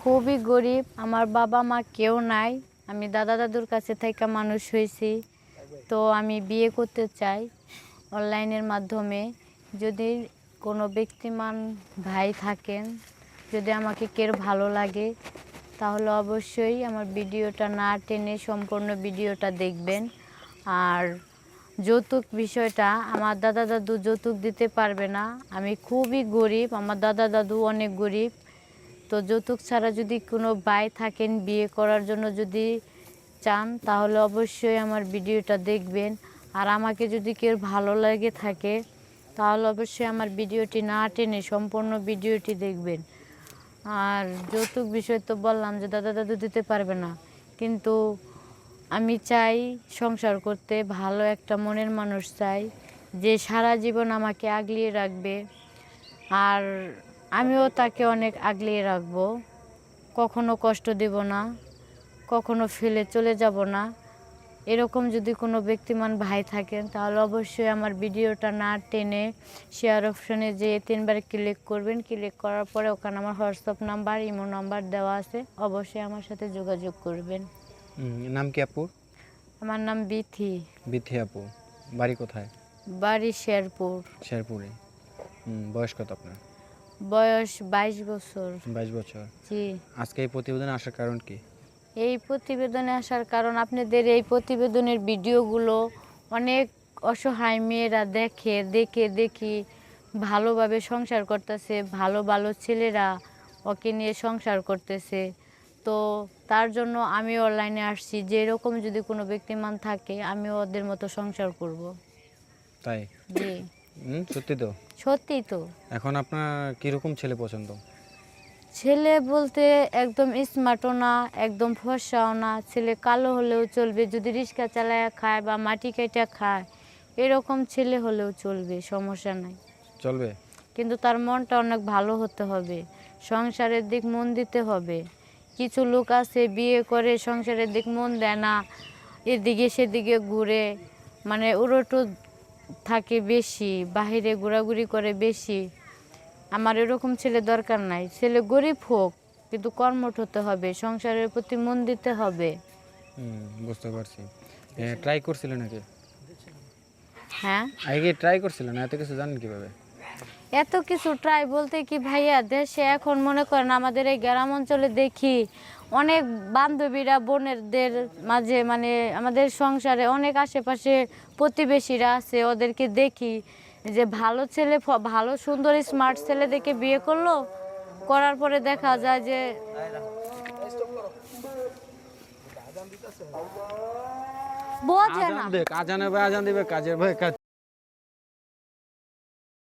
খুবই গরিব, আমার বাবা মা কেউ নাই, আমি দাদা দাদুর কাছে থেকে মানুষ হয়েছি, তো আমি বিয়ে করতে চাই অনলাইনের মাধ্যমে। যদি কোনো ব্যক্তিমান ভাই থাকেন, যদি আমাকে কেউ ভালো লাগে, তাহলে অবশ্যই আমার ভিডিওটা না টেনে সম্পূর্ণ ভিডিওটা দেখবেন। আর যৌতুক বিষয়টা, আমার দাদা দাদু যৌতুক দিতে পারবে না, আমি খুবই গরিব, আমার দাদা দাদু অনেক গরিব তো যৌতুক ছাড়া যদি কোনো ভাই থাকেন বিয়ে করার জন্য যদি চান, তাহলে অবশ্যই আমার ভিডিওটা দেখবেন। আর আমাকে যদি কেউ ভালো লাগে থাকে, তাহলে অবশ্যই আমার ভিডিওটি না টেনে সম্পূর্ণ ভিডিওটি দেখবেন। আর যৌতুক বিষয় তো বললাম যে, দাদা, দাদু দিতে পারবে না। কিন্তু আমি চাই সংসার করতে ভালো একটা মনের মানুষ চাই, যে সারা জীবন আমাকে আগলিয়ে রাখবে। আর আমিও তাকে অনেক আগলিয়ে রাখব। কখনো কষ্ট দেব না কখনো ফেলে চলে যাব না। এরকম যদি কোনো ব্যক্তিমান ভাই থাকেন তাহলে অবশ্যই আমার ভিডিওটা না টেনে শেয়ার অপশনে যে তিনবার ক্লিক করবেন। ক্লিক করার পরে ওখানে আমার হোয়াটসঅ্যাপ নাম্বার ইমো নাম্বার দেওয়া আছে। অবশ্যই আমার সাথে যোগাযোগ করবেন। নাম কি আপু আমার নাম বিথি। বিথি আপু বাড়ি কোথায়? বাড়ি শেরপুর। শেরপুরে। বয়স কত আপনার? বয়স বাইশ বছর। বাইশ বছর। জি। আজকে এই প্রতিবেদনে আসার কারণ কি? এই প্রতিবেদনে আসার কারণ আপনাদের এই প্রতিবেদনের ভিডিওগুলো অনেক অসহায় মেয়েরা দেখে দেখে দেখি ভালোভাবে সংসার করতেছে ভালো ভালো ছেলেরা ওকে নিয়ে সংসার করতেছে। তো তার জন্য আমি অনলাইনে আসছি যে এরকম যদি কোনো ব্যক্তিমান থাকে আমি ওদের মতো সংসার করব। তাই? জি। হুম, সত্যি তো? সত্যিই তো। এখন আপনার কীরকম ছেলে পছন্দ? ছেলে বলতে একদম স্মার্টও না একদম ফর্সাও না। ছেলে কালো হলেও চলবে যদি রিক্সা চালায় খায় বা মাটি কেটে খায় এরকম ছেলে হলেও চলবে সমস্যা নাই। চলবে? কিন্তু তার মনটা অনেক ভালো হতে হবে সংসারের দিক মন দিতে হবে। কিছু লোক আছে বিয়ে করে সংসারের দিক মন দেয় না এদিকে সেদিকে ঘুরে মানে উড়োটো থাকে বেশি বাহিরে ঘোরাঘুরি করে বেশি। আমার এরকম ছেলে দরকার নাই। ছেলে গরিব হোক কিন্তু কর্মঠ হতে হবে সংসারের প্রতি মন দিতে হবে। বুঝতে পারছি। ট্রাই করছিলেন নাকি? হ্যাঁ? আগে ট্রাই করছিলেন এত কিছু জানেন কীভাবে? এত কিছু ট্রাই বলতে কি ভাইয়া দেশে এখন মনে করেন আমাদের এই গ্রাম অঞ্চলে দেখি অনেক বান্ধবীরা বোনেরদের মাঝে মানে আমাদের সংসারে অনেক আশেপাশে প্রতিবেশীরা আছে, ওদেরকে দেখি যে ভালো ছেলে ভালো সুন্দর স্মার্ট ছেলে দেখে বিয়ে করল, করার পরে দেখা যায় যে বোঝে না। আজান দেখ আজান হবে আজান দিবে, কাজের ভাই কাজ